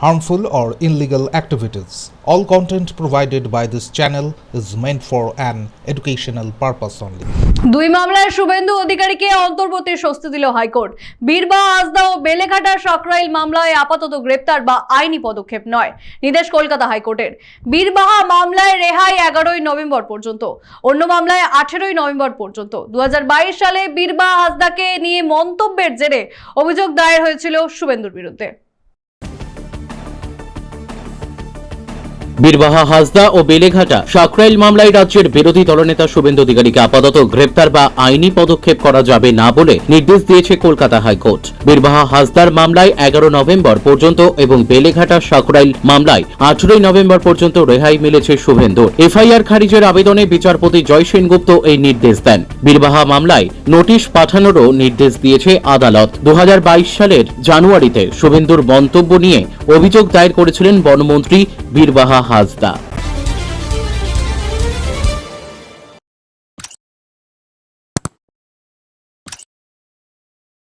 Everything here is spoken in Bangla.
harmful, or illegal activities. All content provided by this channel is meant for an educational purpose only. দুই মামলায় শুভেন্দু অধিকারীকে অন্তর্বর্তী স্বস্তি দিল হাইকোর্ট বীরবা হাসদা ও বেলেঘাটা সাকরাইল মামলায় আপাতত গ্রেপ্তার বা আইনি পদক্ষেপ নয় নির্দেশ কলকাতা হাইকোর্টের বীরবাহা মামলায় রেহাই এগারোই নভেম্বর পর্যন্ত অন্য মামলায় আঠেরোই নভেম্বর পর্যন্ত দু হাজার বাইশ সালে বীরবাহা হাসদাকে নিয়ে মন্তব্যের জেরে অভিযোগ দায়ের হয়েছিল শুভেন্দুর বিরুদ্ধে বীরবাহা হাসদা ও বেলেঘাটা সাকরাইল মামলায় রাজ্যের বিরোধী দলনেতা শুভেন্দু অধিকারীকে আপাতত গ্রেপ্তার বা আইনি পদক্ষেপ করা যাবে না বলে নির্দেশ দিয়েছে কলকাতা হাইকোর্ট। বীরবাহা হাসদার মামলায় এগারো নভেম্বর পর্যন্ত এবং বেলেঘাটা সাকরাইল মামলায় আঠেরোই নভেম্বর পর্যন্ত রেহাই মিলেছে শুভেন্দুর। এফআইআর খারিজের আবেদনে বিচারপতি জয় সেনগুপ্ত এই নির্দেশ দেন। বীরবাহা মামলায় নোটিশ পাঠানোরও নির্দেশ দিয়েছে আদালত। দু হাজার বাইশ সালের জানুয়ারিতে শুভেন্দুর মন্তব্য নিয়ে অভিযোগ দায়ের করেছিলেন বনমন্ত্রী বীরবাহা হাসদা